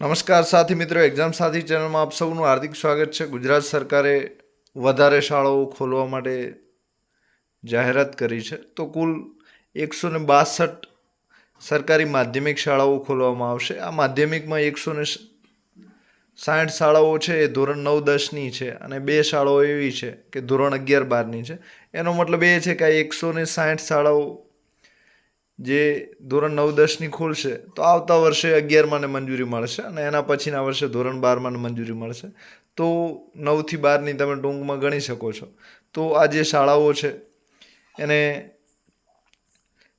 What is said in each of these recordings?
નમસ્કાર સાથી મિત્રો એક્ઝામ સાથી ચેનલમાં આપ સૌનું હાર્દિક સ્વાગત છે. ગુજરાત સરકારે વધારે શાળાઓ ખોલવા માટે જાહેરાત કરી છે. તો કુલ એકસો ને બાસઠ સરકારી માધ્યમિક શાળાઓ ખોલવામાં આવશે. આ માધ્યમિકમાં એકસો ને સાઠ શાળાઓ છે, એ ધોરણ નવ દસની છે અને બે શાળાઓ એવી છે કે ધોરણ અગિયાર બારની છે. એનો મતલબ એ છે કે આ એકસો ને સાઠ શાળાઓ જે ધોરણ નવ દસની ખોલશે, તો આવતા વર્ષે અગિયારમાંને મંજૂરી મળશે અને એના પછીના વર્ષે ધોરણ બારમાંને મંજૂરી મળશે. તો નવથી બારની તમે ટૂંકમાં ગણી શકો છો. તો આ જે શાળાઓ છે, એને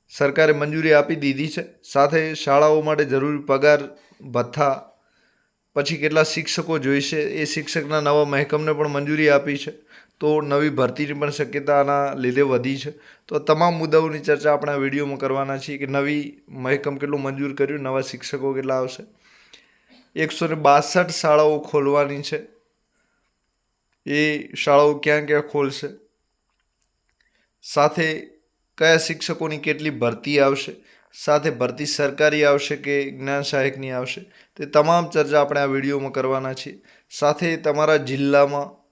સરકારે મંજૂરી આપી દીધી છે. સાથે શાળાઓ માટે જરૂરી પગાર ભથ્થા, પછી કેટલા શિક્ષકો જોઈશે, એ શિક્ષકના નવા મહેકમને પણ મંજૂરી આપી છે. તો નવી ભરતીની પણ શક્યતા આના લીધે વધી છે. તો તમામ મુદ્દાઓની ચર્ચા આપણે આ વિડીયોમાં કરવાના છીએ કે નવી મહેકમ કેટલું મંજૂર કર્યું, નવા શિક્ષકો કેટલા આવશે. એકસો ને બાસઠ શાળાઓ ખોલવાની છે. એ શાળાઓ ક્યાં ક્યાં ખોલશે? સાથે કયા શિક્ષકોની કેટલી ભરતી આવશે? સાથે ભરતી સરકારી આવશે કે જ્ઞાન સહાયકની આવશે? તે તમામ ચર્ચા આપણે આ વિડીયોમાં કરવાના છીએ. સાથે તમારા જિલ્લામાં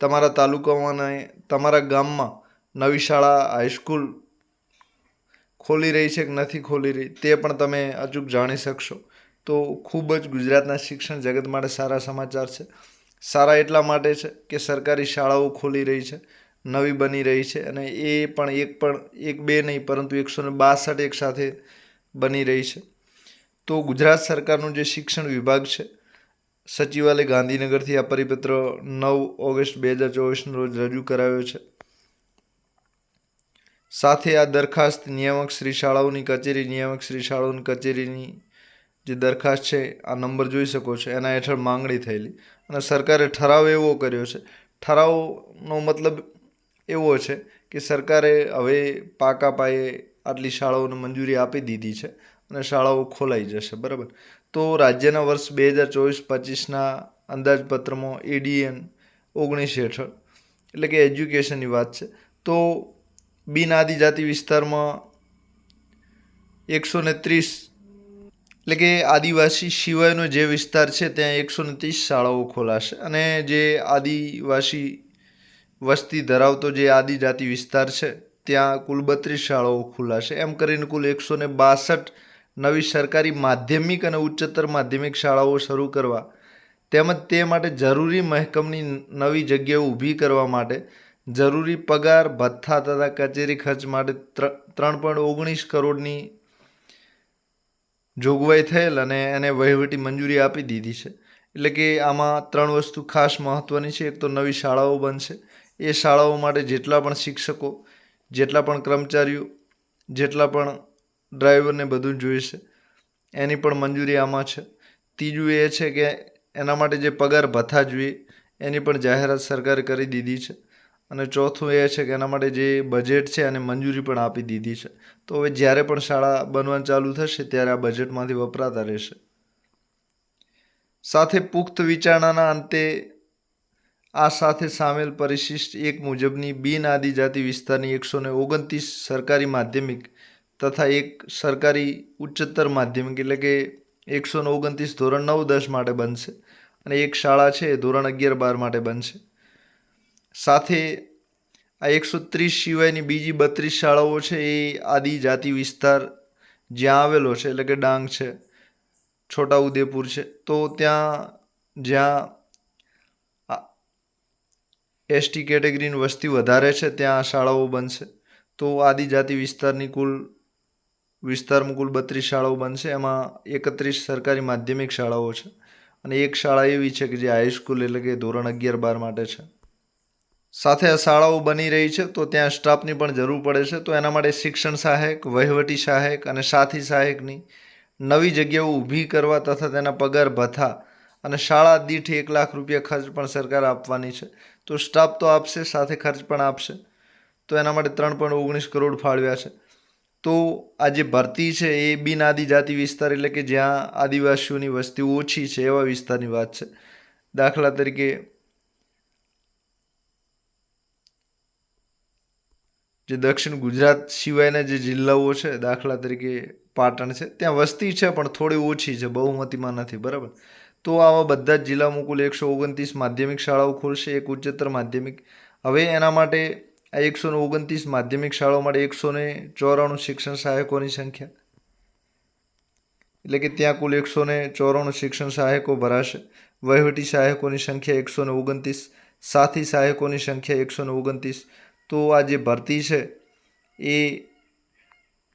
તમારા તાલુકામાં અને તમારા ગામમાં નવી શાળા હાઈસ્કૂલ ખોલી રહી છે કે નથી ખોલી રહી, તે પણ તમે અચૂક જાણી શકશો. તો ખૂબ જ ગુજરાતના શિક્ષણ જગત માટે સારા સમાચાર છે. સારા એટલા માટે છે કે સરકારી શાળાઓ ખોલી રહી છે, નવી બની રહી છે અને એ પણ એક પણ, એક બે નહીં, પરંતુ એકસો ને બાસઠ એક સાથે બની રહી છે. તો ગુજરાત સરકારનું જે શિક્ષણ વિભાગ છે સચિવાલય ગાંધીનગરથી આ પરિપત્ર નવ ઓગસ્ટ બે હજાર ચોવીસના રોજ રજૂ કરાયો છે. સાથે આ દરખાસ્ત નિયામક શ્રી શાળાઓની કચેરી, નિયામક શ્રી શાળાઓની કચેરીની જે દરખાસ્ત છે, આ નંબર જોઈ શકો છો. એના હેઠળ માંગણી થયેલી. અને સરકારે ઠરાવ એવો કર્યો છે. ઠરાવનો મતલબ એવો છે કે સરકારે હવે પાકા પાયે આટલી શાળાઓને મંજૂરી આપી દીધી છે અને શાળાઓ ખોલાઈ જશે. બરાબર? તો રાજ્યના વર્ષ બે હજાર ચોવીસ પચીસના અંદાજપત્રમાં એડીએન ઓગણીસ હેઠળ, એટલે કે એજ્યુકેશનની વાત છે. તો બિન આદિજાતિ વિસ્તારમાં એકસો ને ત્રીસ, એટલે કે આદિવાસી સિવાયનો જે વિસ્તાર છે ત્યાં એકસો ને ત્રીસ શાળાઓ ખોલાશે. અને જે આદિવાસી વસ્તી ધરાવતો જે આદિજાતિ વિસ્તાર છે, ત્યાં કુલ બત્રીસ શાળાઓ ખુલાશે. એમ કરીને કુલ એકસો ને બાસઠ નવી સરકારી માધ્યમિક અને ઉચ્ચતર માધ્યમિક શાળાઓ શરૂ કરવા તેમજ તે માટે જરૂરી મહેકમની નવી જગ્યાઓ ઊભી કરવા માટે જરૂરી પગાર, ભથ્થા તથા કચેરી ખર્ચ માટે ત્રણ પોઈન્ટ ઓગણીસ કરોડની જોગવાઈ થયેલ અને એને વહીવટી મંજૂરી આપી દીધી છે. એટલે કે આમાં ત્રણ વસ્તુ ખાસ મહત્ત્વની છે. એક તો નવી શાળાઓ બનશે. એ શાળાઓ માટે જેટલા પણ શિક્ષકો, જેટલા પણ કર્મચારીઓ, જેટલા પણ ડ્રાઈવરને બધું જોઈશે એની પણ મંજૂરી આમાં છે. ત્રીજું એ છે કે એના માટે જે પગાર ભથ્થા જોઈએ, એની પણ જાહેરાત સરકારે કરી દીધી છે. અને ચોથું એ છે કે એના માટે જે બજેટ છે એને મંજૂરી પણ આપી દીધી છે. તો હવે જ્યારે પણ શાળા બનવાનું ચાલુ થશે, ત્યારે આ બજેટમાંથી વપરાતા રહેશે. સાથે પુખ્ત વિચારણાના અંતે આ સાથે સામેલ પરિશિષ્ટ એક મુજબની બિન આદિજાતિ વિસ્તારની એકસો ઓગણત્રીસ સરકારી માધ્યમિક તથા એક સરકારી ઉચ્ચતર માધ્યમિક એટલે કે એકસો ઓગણત્રીસ ધોરણ નવ દસ માટે બનશે અને એક શાળા છે ધોરણ અગિયાર બાર માટે બનશે. સાથે આ એકસો ત્રીસ સિવાયની બીજી બત્રીસ શાળાઓ છે એ આદિજાતિ વિસ્તાર જ્યાં આવેલો છે એટલે કે ડાંગ છે છોટાઉદેપુર છે, તો ત્યાં જ્યાં એસટી કેટેગરીની વસ્તી વધારે છે ત્યાં શાળાઓ બનશે. તો આદિજાતિ વિસ્તારની કુલ વિસ્તારમાં કુલ બત્રીસ શાળાઓ બનશે. એમાં એકત્રીસ સરકારી માધ્યમિક શાળાઓ છે અને એક શાળા એવી છે કે જે હાઈસ્કૂલ એટલે કે ધોરણ અગિયાર બાર માટે છે. સાથે આ શાળાઓ બની રહી છે તો ત્યાં સ્ટાફની પણ જરૂર પડે છે. તો એના માટે શિક્ષણ સહાયક, વહીવટી સહાયક અને સાથી સહાયકની નવી જગ્યાઓ ઊભી કરવા તથા તેના પગાર ભથ્થા અને શાળા દીઠ એક લાખ રૂપિયા ખર્ચ પણ સરકાર આપવાની છે. તો સ્ટાફ તો આપશે, સાથે ખર્ચ પણ આપશે. તો એના માટે ત્રણ પોઈન્ટ ઓગણીસ કરોડ ફાળવ્યા છે. તો આ જે ભરતી છે એ બિન આદિજાતિ વિસ્તાર એટલે કે જ્યાં આદિવાસીઓની વસ્તી ઓછી છે એવા વિસ્તારની વાત છે. દાખલા તરીકે જે દક્ષિણ ગુજરાત સિવાયના જે જિલ્લાઓ છે, દાખલા તરીકે પાટણ છે, ત્યાં વસ્તી છે પણ થોડી ઓછી છે, બહુમતીમાં નથી, બરાબર? તો આવા બધા જ જિલ્લામાં કુલ એકસો ઓગણત્રીસ માધ્યમિક શાળાઓ ખોલશે, એક ઉચ્ચતર માધ્યમિક. હવે એના માટે આ એકસો ઓગણત્રીસ માધ્યમિક શાળાઓ માટે એકસો ને ચોરાણું શિક્ષણ સહાયકોની સંખ્યા. એટલે કે ત્યાં કુલ એકસો ને ચોરાણું શિક્ષણ સહાયકો ભરાશે. વહીવટી સહાયકોની સંખ્યા એકસો ને ઓગણત્રીસ, સાથી સહાયકોની સંખ્યા એકસો ને ઓગણત્રીસ. તો આ જે ભરતી છે, એ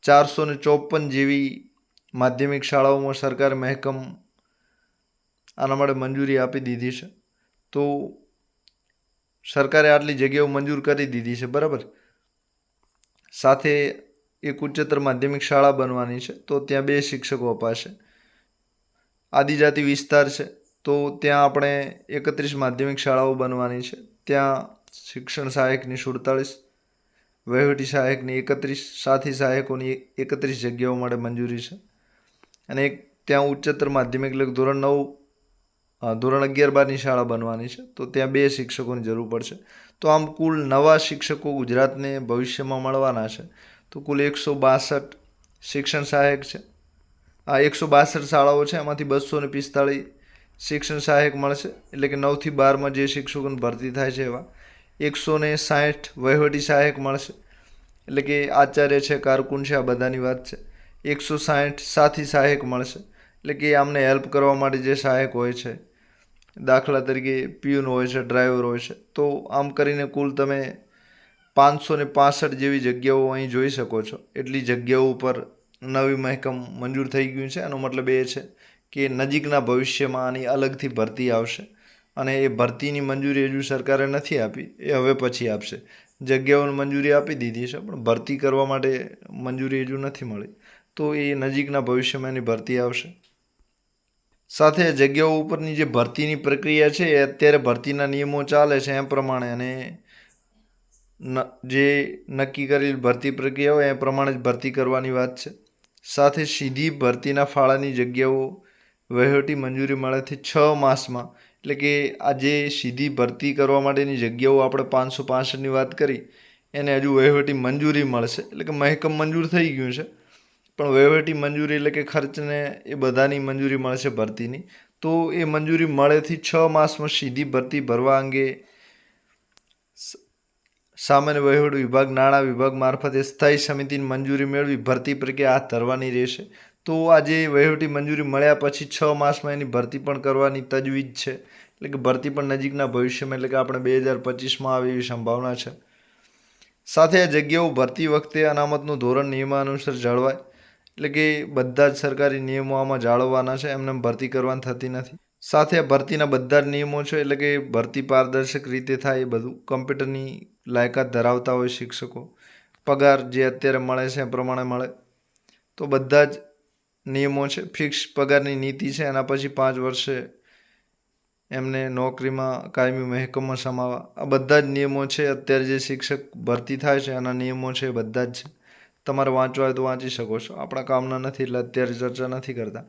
ચારસો ને ચોપન જેવી માધ્યમિક શાળાઓમાં સરકાર મહેકમ આના માટે મંજૂરી આપી દીધી છે. તો સરકારે આટલી જગ્યાઓ મંજૂર કરી દીધી છે, બરાબર? સાથે એક ઉચ્ચતર માધ્યમિક શાળા બનવાની છે, તો ત્યાં બે શિક્ષકો અપાશે. આદિજાતિ વિસ્તાર છે, તો ત્યાં આપણે એકત્રીસ માધ્યમિક શાળાઓ બનવાની છે. ત્યાં શિક્ષણ સહાયકની સુડતાળીસ, વહીવટી સહાયકની એકત્રીસ, સાથી સહાયકોની એકત્રીસ જગ્યાઓ માટે મંજૂરી છે. અને એક ત્યાં ઉચ્ચતર માધ્યમિક કે ધોરણ નવ ધોરણ અગિયાર બારની શાળા બનવાની છે, તો ત્યાં બે શિક્ષકોની જરૂર પડશે. તો આમ કુલ નવા શિક્ષકો ગુજરાતને ભવિષ્યમાં મળવાના છે. તો કુલ એકસો બાસઠ શિક્ષણ સહાયક છે. આ એકસો બાસઠ શાળાઓ છે, એમાંથી બસો ને પિસ્તાળીસ શિક્ષણ સહાયક મળશે. એટલે કે નવથી બારમાં જે શિક્ષકોની ભરતી થાય છે એવા એકસો ને સાઠ વહીવટી સહાયક મળશે. એટલે કે આચાર્ય છે, કારકુન છે, આ બધાની વાત છે. એકસો સાહીઠ સાથી સહાયક મળશે. એટલે કે આમને હેલ્પ કરવા માટે જે સહાયક હોય છે દાખલા તરીકે પિયુન હોય છે, ડ્રાઈવર હોય છે, તો આમ કરીને કુલ તમે પાંચસો ને પાસઠ જેવી જગ્યાઓ અહીં જોઈ શકો છો. એટલી જગ્યાઓ ઉપર નવી મહેકમ મંજૂર થઈ ગયું છે. એનો મતલબ એ છે કે નજીકના ભવિષ્યમાં આની અલગથી ભરતી આવશે અને એ ભરતીની મંજૂરી હજુ સરકારે નથી આપી, એ હવે પછી આપશે. જગ્યાઓની મંજૂરી આપી દીધી છે, પણ ભરતી કરવા માટે મંજૂરી હજુ નથી મળી. તો એ નજીકના ભવિષ્યમાં એની ભરતી આવશે. સાથે જગ્યાઓ ઉપરની જે ભરતીની પ્રક્રિયા છે, એ અત્યારે ભરતીના નિયમો ચાલે છે એ પ્રમાણે અને જે નક્કી કરેલી ભરતી પ્રક્રિયા હોય એ પ્રમાણે જ ભરતી કરવાની વાત છે. સાથે સીધી ભરતીના ફાળાની જગ્યાઓ વહીવટી મંજૂરી મળેથી છ માસમાં, એટલે કે આજે સીધી ભરતી કરવા માટેની જગ્યાઓ આપણે પાંચસો પાસઠની વાત કરી, એને હજુ વહીવટી મંજૂરી મળશે, એટલે કે મહેકમ મંજૂર થઈ ગયું છે. પણ વહીવટી મંજૂરી એટલે કે ખર્ચને એ બધાની મંજૂરી મળશે ભરતીની. તો એ મંજૂરી મળેથી છ માસમાં સીધી ભરતી ભરવા અંગે સામાન્ય વહીવટ વિભાગ, નાણાં વિભાગ મારફતે સ્થાયી સમિતિની મંજૂરી મેળવી ભરતી પ્રક્રિયા હાથ ધરવાની રહેશે. તો આજે વહીવટી મંજૂરી મળ્યા પછી છ માસમાં એની ભરતી પણ કરવાની તજવીજ છે. એટલે કે ભરતી પણ નજીકના ભવિષ્યમાં, એટલે કે આપણે બે હજાર પચીસમાં આવે એવી સંભાવના છે. સાથે આ જગ્યાઓ ભરતી વખતે અનામતનું ધોરણ નિયમાનુસાર જળવાય. એટલે કે બધા જ સરકારી નિયમો આમાં જાળવવાના છે, એમને ભરતી કરવાની થતી નથી. સાથે આ ભરતીના બધા જ નિયમો છે, એટલે કે ભરતી પારદર્શક રીતે થાય એ બધું. કમ્પ્યુટરની લાયકાત ધરાવતા હોય શિક્ષકો. પગાર જે અત્યારે મળે છે, એ પ્રમાણે મળે. તો બધા જ નિયમો છે, ફિક્સ પગારની નીતિ છે, એના પછી પાંચ વર્ષે એમને નોકરીમાં કાયમી મહેકમમાં સમાવા આ બધા જ નિયમો છે, અત્યારે જે શિક્ષક ભરતી થાય છે, એના નિયમો છે એ બધા જ છે. તમારે વાંચવા હોય તો વાંચી શકો છો. આપણા કામના નથી એટલે અત્યારે ચર્ચા નથી કરતા.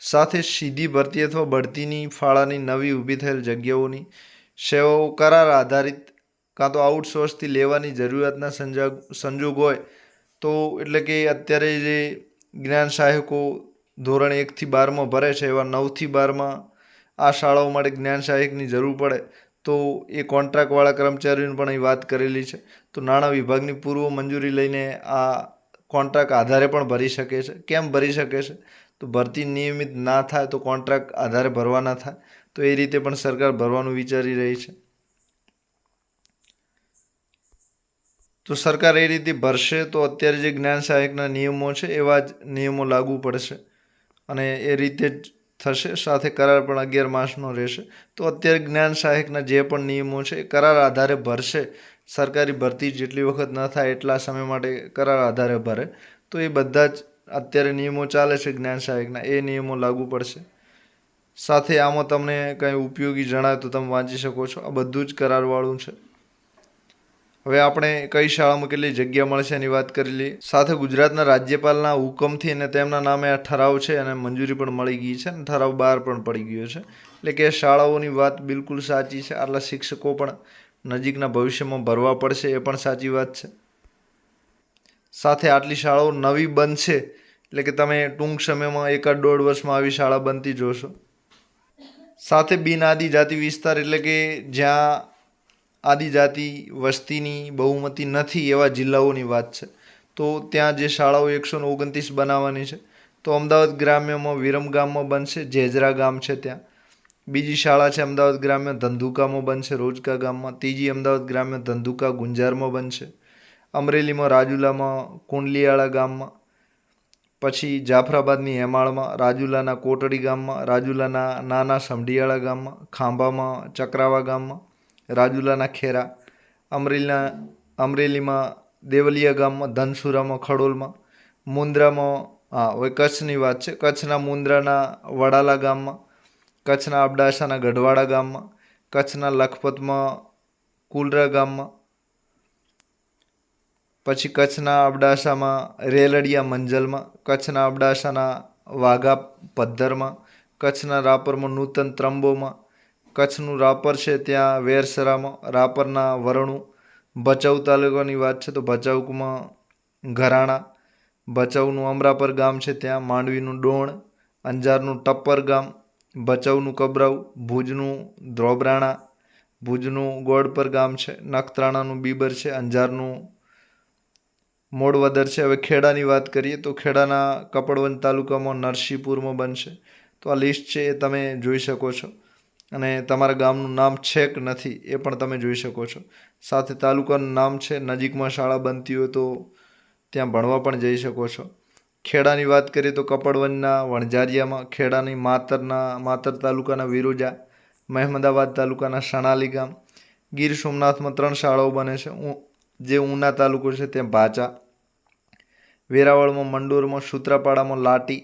સાથે સીધી ભરતી અથવા બઢતીની ફાળાની નવી ઊભી થયેલ જગ્યાઓની સેવાઓ કરાર આધારિત કાં તો આઉટસોર્સથી લેવાની જરૂરિયાતના સંજોગ સંજોગ હોય તો એટલે કે અત્યારે જે જ્ઞાન સહાયકો ધોરણ એકથી બારમાં ભરે છે, એવા નવથી બારમાં આ શાળાઓ માટે જ્ઞાન સહાયકની જરૂર પડે, તો એ કોન્ટ્રાક્ટવાળા કર્મચારીઓની પણ અહીં વાત કરેલી છે. તો નાણાં વિભાગની પૂર્વ મંજૂરી લઈને આ કોન્ટ્રાક્ટ આધારે પણ ભરી શકે છે. કેમ ભરી શકે છે? તો ભરતી નિયમિત ના થાય તો કોન્ટ્રાક્ટ આધારે ભરવાના થાય. તો એ રીતે પણ સરકાર ભરવાનું વિચારી રહી છે. તો સરકાર એ રીતે ભરશે તો અત્યારે જે જ્ઞાન સહાયકના નિયમો છે એવા જ નિયમો લાગુ પડશે. અને એ રીતે જ થશે. સાથે કરાર પણ અગિયાર માસનો રહેશે. તો અત્યારે જ્ઞાન સહાયકના જે પણ નિયમો છે એ કરાર આધારે ભરશે. સરકારી ભરતી જેટલી વખત ન થાય એટલા સમય માટે કરાર આધારે ભરે. તો એ બધા જ અત્યારે નિયમો ચાલે છે જ્ઞાન સહાયકના. એ નિયમો લાગુ પડશે. સાથે આમાં તમને કંઈ ઉપયોગી જણાય તો તમે વાંચી શકો છો. આ બધું જ કરારવાળું છે. હવે આપણે કઈ શાળામાં કેટલી જગ્યા મળશે એની વાત કરી લઈએ. સાથે ગુજરાતના રાજ્યપાલના હુકમથી અને તેમના નામે આ ઠરાવ છે અને મંજૂરી પણ મળી ગઈ છે અને ઠરાવ બહાર પણ પડી ગયો છે. એટલે કે શાળાઓની વાત બિલકુલ સાચી છે. આટલા શિક્ષકો પણ નજીકના ભવિષ્યમાં ભરવા પડશે એ પણ સાચી વાત છે. સાથે આટલી શાળાઓ નવી બનશે એટલે કે તમે ટૂંક સમયમાં એકાદ દોઢ વર્ષમાં આવી શાળા બનતી જોશો. સાથે બિન આદિજાતિ વિસ્તાર એટલે કે જ્યાં આદિજાતિ વસ્તીની બહુમતી નથી એવા જિલ્લાઓની વાત છે. તો ત્યાં જે શાળાઓ એકસો ઓગણત્રીસ બનાવવાની છે, તો અમદાવાદ ગ્રામ્યમાં વિરમગામમાં બનશે, જેજરા ગામ છે ત્યાં. બીજી શાળા છે અમદાવાદ ગ્રામ્ય ધંધુકામાં બનશે, રોજકા ગામમાં. ત્રીજી અમદાવાદ ગ્રામ્ય ધંધુકા ગુંજારમાં બનશે. અમરેલીમાં, રાજુલામાં, કુંડલીયાળા ગામમાં. પછી જાફરાબાદની હેમાળમાં, રાજુલાના કોટડી ગામમાં, રાજુલાના નાના સમઢિયાળા ગામમાં, ખાંભામાં, ચક્રાવા ગામમાં, રાજુલાના ખેરા. અમરેલીના, અમરેલીમાં દેવલિયા ગામમાં, ધનસુરામાં, ખડોલમાં. મુન્દ્રામાં હા, હવે કચ્છની વાત છે. કચ્છના મુન્દ્રાના વડાલા ગામમાં. કચ્છના અબડાસાના ગઢવાડા ગામમાં, કચ્છના લખપતમાં, કુલરા ગામમાં, પછી કચ્છના અબડાસામાં, રેલડિયા મંજલમાં, કચ્છના અબડાસાના વાઘા પદ્ધરમાં, કચ્છના રાપરમાં નૂતન ત્રંબોમાં, કચ્છનું રાપર છે ત્યાં વેરસરામાં, રાપરના વરણું, ભચાઉ તાલુકાની વાત છે તો ભચાઉમાં ઘરાણા, ભચાઉનું અમરાપર ગામ છે ત્યાં માંડવીનું ડોણ, અંજારનું ટપ્પર ગામ ભચાઉનું કબરાઉ, ભુજનું ધ્રોબરાણા, ભુજનું ગોળપર ગામ છે, નખત્રાણાનું બીબર છે, અંજારનું મોડવદર છે. હવે ખેડાની વાત કરીએ તો ખેડાના કપડવંત તાલુકામાં નરસિંહપુરમાં બનશે. તો આ લિસ્ટ છે એ તમે જોઈ શકો છો. અને તમારા ગામનું નામ છે કે નથી, એ પણ તમે જોઈ શકો છો. સાથે તાલુકાનું નામ છે, નજીકમાં શાળા બનતી હોય તો ત્યાં ભણવા પણ જઈ શકો છો. ખેડાની વાત કરીએ તો કપડવંજના, વણઝારિયામાં, ખેડાની માતરના, માતર તાલુકાના વિરોજા મહેમદાબાદ તાલુકાના સણાલી ગામ. ગીર સોમનાથમાં ત્રણ શાળાઓ બને છે. જે ઉના તાલુકો છે ત્યાં ભાચા. વેરાવળમાં મંડોરમાં, સૂત્રાપાડામાં લાટી.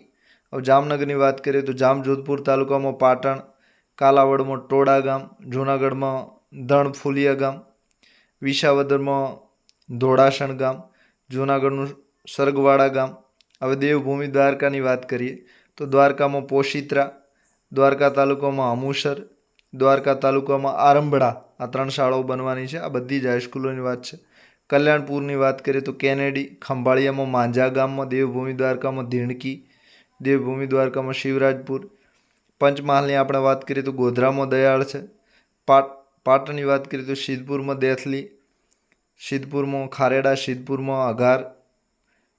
હવે જામનગરની વાત કરીએ તો જામજોધપુર તાલુકામાં પાટણ, કાલાવડમાં ટોડા ગામ, જૂનાગઢમાં ધણફુલિયા ગામ, વિસાવદરમાં ધોળાસણ ગામ, જૂનાગઢનું સરગવાડા ગામ હવે દેવભૂમિ દ્વારકાની વાત કરીએ, તો દ્વારકામાં પોશિત્રા, દ્વારકા તાલુકામાં હમુસર દ્વારકા તાલુકામાં આરંભડા આ ત્રણ શાળાઓ બનવાની છે. આ બધી જ હાઈસ્કૂલોની વાત છે. કલ્યાણપુરની વાત કરીએ તો કેનેડી, ખંભાળિયામાં માંજા ગામમાં, દેવભૂમિ દ્વારકામાં ધીણકી, દેવભૂમિ દ્વારકામાં શિવરાજપુર. પંચમહાલની આપણે વાત કરીએ તો ગોધરામાં દયાળ છે. પાટ પાટણની વાત કરીએ તો સિદ્ધપુરમાં દેથલી, સિદ્ધપુરમાં ખારેડા, સિદ્ધપુરમાં અઘાર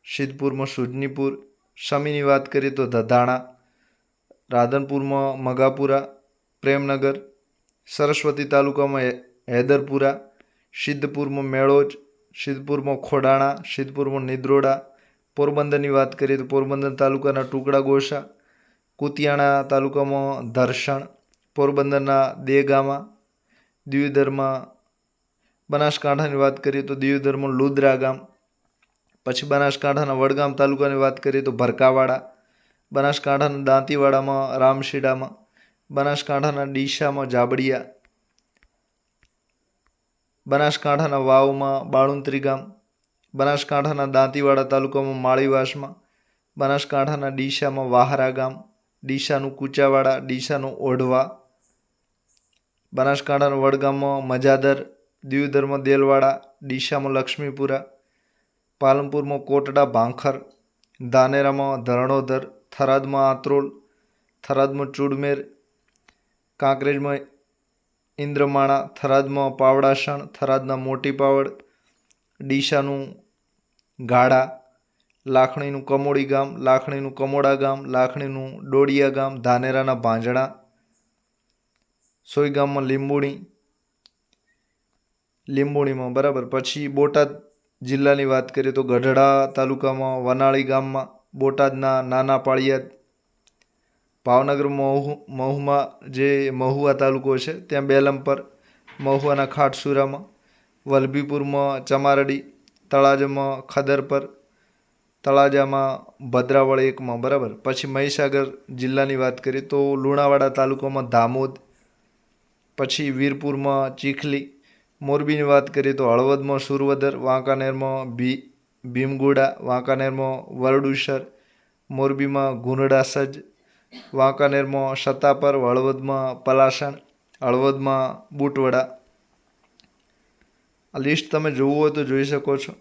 સિદ્ધપુરમાં સુજનીપુર, શમીની વાત કરીએ તો ધધાણા, રાધનપુરમાં મગાપુરા, પ્રેમનગર, સરસ્વતી તાલુકામાં હૈદરપુરા, સિદ્ધપુરમાં મેળોજ, સિદ્ધપુરમાં ખોડાણા, સિદ્ધપુરમાં નિદ્રોડા, પોરબંદરની વાત કરીએ તો પોરબંદર તાલુકાના ટુકડા ગોસા કુતિયાણા તાલુકામાં ધર્ષણ પોરબંદરના દેગામા, દિયોદરમાં બનાસકાંઠાની વાત કરીએ તો દિયોદરમાં લુદ્રા ગામ પછી બનાસકાંઠાના વડગામ તાલુકાની વાત કરીએ તો ભરકાવાડા, બનાસકાંઠાના દાંતીવાડામાં, રામશીડામાં, બનાસકાંઠાના ડીસામાં જાબડિયા, બનાસકાંઠાના વાવમાં બાળુંત્રી ગામ બનાસકાંઠાના દાંતીવાડા તાલુકામાં માળીવાસમાં, બનાસકાંઠાના ડીશામાં વાહરા ગામ ડીશાનું કુચાવાડા ડીશાનું ઓઢવા, બનાસકાંઠાના વડગામમાં મજાદર, દિયોદરમાં દેલવાડા ડીશામાં લક્ષ્મીપુરા પાલનપુરમાં કોટડા, ભાંખર ધાનેરામાં ધરણોધર, થરાદમાં આત્રોલ, થરાદમાં ચૂડમેર, કાંકરેજમાં ઇન્દ્રમાણા, થરાદમાં પાવડાસણ, થરાદના મોટી પાવડ, ડીસાનું ગાડા, લાખણીનું કમોડી ગામ, લાખણીનું કમોડા ગામ, લાખણીનું ડોડિયા ગામ ધાનેરાના ભાંજણા સોઈ ગામમાં લીંબુણી, લીંબુણીમાં બરાબર. પછી બોટાદ જિલ્લાની વાત કરીએ તો ગઢડા તાલુકામાં, વનાળી ગામમાં, બોટાદના નાના પાળિયાદ ભાવનગર મહુ, મહુમાં જે મહુવા તાલુકો છે, ત્યાં બેલમપર મહુવાના ખાટસુરામાં, વલભીપુરમાં ચમારડી, તળાજામાં ખદરપર તળાજામાં ભદ્રાવળ એકમાં, બરાબર? પછી મહીસાગર જિલ્લાની વાત કરીએ તો લુણાવાડા તાલુકામાં ધામોદ પછી વીરપુરમાં ચીખલી મોરબીની વાત કરીએ તો હળવદમાં સુરવદર, વાંકાનેરમાં ભી, ભીમગુડા, વાંકાનેરમાં વરડુસર મોરબીમાં ગુનડા સજ્જ વાંકાનેરમાં સત્તાપર, હળવદમાં પલાસણ, હળવદમાં બુટવડા. આ લિસ્ટ તમે જોવું હોય તો જોઈ શકો છો.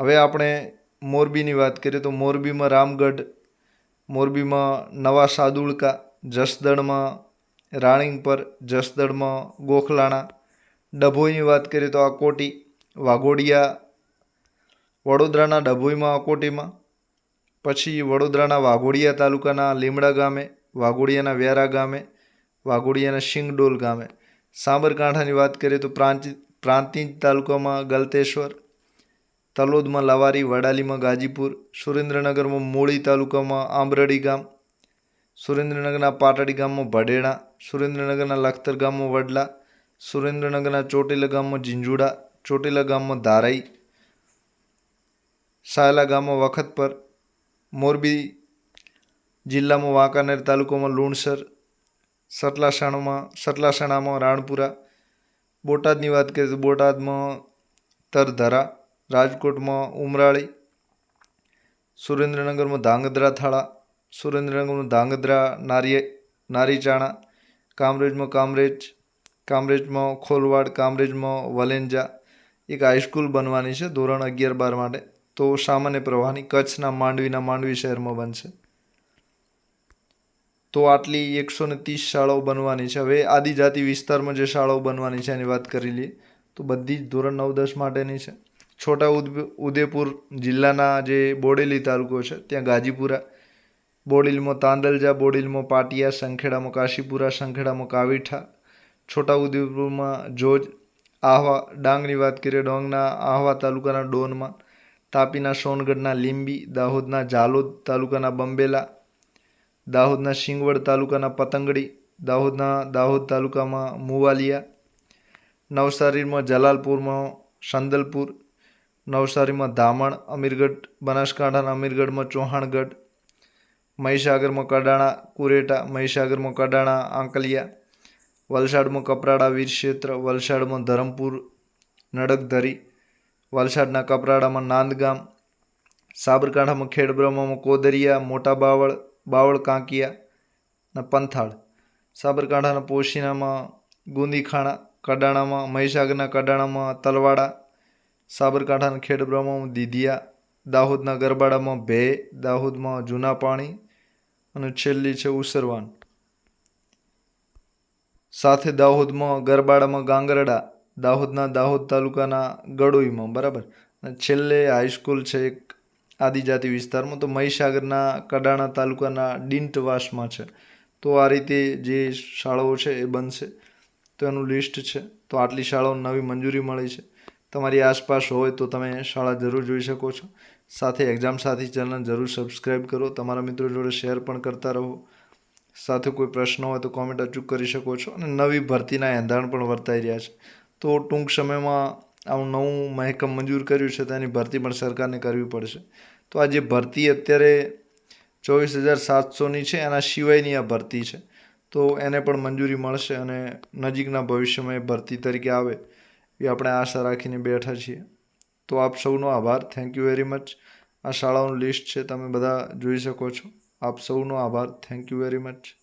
હવે આપણે મોરબીની વાત કરીએ તો મોરબીમાં રામગઢ, મોરબીમાં નવા સાદુળકા, જસદણમાં રાણીંગપર જસદણમાં ગોખલાણા. ડભોઈની વાત કરીએ તો અકોટી વાઘોડિયા, વડોદરાના ડભોઈમાં અકોટીમાં પછી વડોદરાના વાઘોડિયા તાલુકાના લીમડા ગામે, વાઘોડિયાના વ્યારા ગામે, વાઘોડિયાના શિંગડોલ ગામે. સાબરકાંઠાની વાત કરીએ તો પ્રાંતિ, પ્રાંતિજ તાલુકામાં ગલતેશ્વર, તલોદમાં લવારી, વડાલીમાં ગાજીપુર, સુરેન્દ્રનગરમાં મૂળી તાલુકામાં આંબરડી ગામ, સુરેન્દ્રનગરના પાટડી ગામમાં ભડેણા સુરેન્દ્રનગરના લખતર ગામમાં વડલા, સુરેન્દ્રનગરના ચોટીલા ગામમાં ઝીંઝુડા ચોટીલા ગામમાં ધારાઈ, સાયલા ગામમાં વખતપર, મોરબી જિલ્લામાં વાંકાનેર તાલુકામાં લુણસર સતલાસણામાં સટલાસણામાં રાણપુરા, બોટાદની વાત કરીએ તો બોટાદમાં તરધરા, રાજકોટમાં ઉમરાળી, સુરેન્દ્રનગરમાં ધાંગધ્રા થાળા સુરેન્દ્રનગરમાં ધાંગધ્રા નારી નારીચાણા કામરેજમાં કામરેજ, કામરેજમાં ખોલવાડ, કામરેજમાં વલેન્જા એક હાઈસ્કૂલ બનવાની છે, ધોરણ અગિયાર બાર માટે. તો સામાન્ય પ્રવાહની કચ્છના માંડવીના માંડવી શહેરમાં બનશે. તો આટલી એકસો ને ત્રીસ શાળાઓ બનવાની છે. હવે આદિજાતિ વિસ્તારમાં જે શાળાઓ બનવાની છે, એની વાત કરી લઈએ. તો બધી જ ધોરણ નવ, દસ માટેની છે. છોટા ઉદેપુર જિલ્લાના જે બોડેલી તાલુકો છે, ત્યાં ગાજીપુરા બોડેલીમાં તાંદલજા, બોડીલમાં પાટિયા, સંખેડામાં કાશીપુરા, સંખેડામાં કાવીઠા છોટા ઉદેપુરમાં જોજ, આહવા ડાંગની વાત કરીએ, ડાંગના આહવા તાલુકાના ડોનમાં, તાપીના સોનગઢના લીંબી, દાહોદના ઝાલોદ તાલુકાના બંબેલા, દાહોદના શિંગવડ તાલુકાના પતંગડી, દાહોદના દાહોદ તાલુકામાં મુવાલિયા, નવસારીમાં જલાલપુરમાં સંદલપુર, નવસારીમાં ધામણ, અમીરગઢ, બનાસકાંઠાના અમીરગઢમાં ચૌહાણગઢ મહીસાગરમાં કડાણા કુરેટા મહીસાગરમાં કડાણા આંકલિયા, વલસાડમાં કપરાડા વીરક્ષેત્ર, વલસાડમાં ધરમપુર, નડકધરી, વલસાડના કપરાડામાં નાંદગામ, સાબરકાંઠામાં ખેડબ્રહ્મામાં કોદરિયા, મોટા બાવળ બાવળ કાંકિયા અને પંથાળ. સાબરકાંઠાના પોશીનામાં ગુંદીખાણા, કડાણામાં, મહીસાગરના કડાણામાં તલવાડા, સાબરકાંઠાના ખેડબ્રહ્મામાં દીધિયા દાહોદના ગરબાડામાં ભે દાહોદમાં જૂના પાણી અને છેલ્લી છે ઉસરવાન. સાથે દાહોદમાં, ગરબાડામાં ગાંગરડા, દાહોદના દાહોદ તાલુકાના ગડોઈમાં, બરાબર? અને છેલ્લે હાઈસ્કૂલ છે એક આદિજાતિ વિસ્તારમાં, તો મહીસાગરના કડાણા તાલુકાના ડિંટવાસમાં છે. તો આ રીતે જે શાળાઓ છે એ બનશે. તો એનું લિસ્ટ છે. તો આટલી શાળાઓ નવી મંજૂરી મળી છે. તમારી આસપાસ હોય તો તમે શાળા જરૂર જોઈ શકો છો. સાથે એક્ઝામ સાથી ચેનલ જરૂર સબસ્ક્રાઈબ કરો. તમારા મિત્રો જોડે શેર પણ કરતા રહો. સાથે કોઈ પ્રશ્ન હોય તો કોમેન્ટ અચૂક કરી શકો છો. અને નવી ભરતીના એંધાણ પણ વર્તાઈ રહ્યા છે. તો ટૂંક સમયમાં આવું નવું મહેકમ મંજૂર કર્યું છે તેની ભરતી પણ સરકારને કરવી પડશે. તો આ જે ભરતી અત્યારે ચોવીસ હજાર સાતસોની છે, એના સિવાયની આ ભરતી છે. તો એને પણ મંજૂરી મળશે અને નજીકના ભવિષ્યમાં એ ભરતી તરીકે આવે, એ આપણે આશા રાખીને બેઠા છીએ. તો આપ સૌનો આભાર. થેન્ક યુ વેરી મચ આ શાળાઓનું લિસ્ટ છે, તમે બધા જોઈ શકો છો. આપ સૌનો આભાર. Thank you very much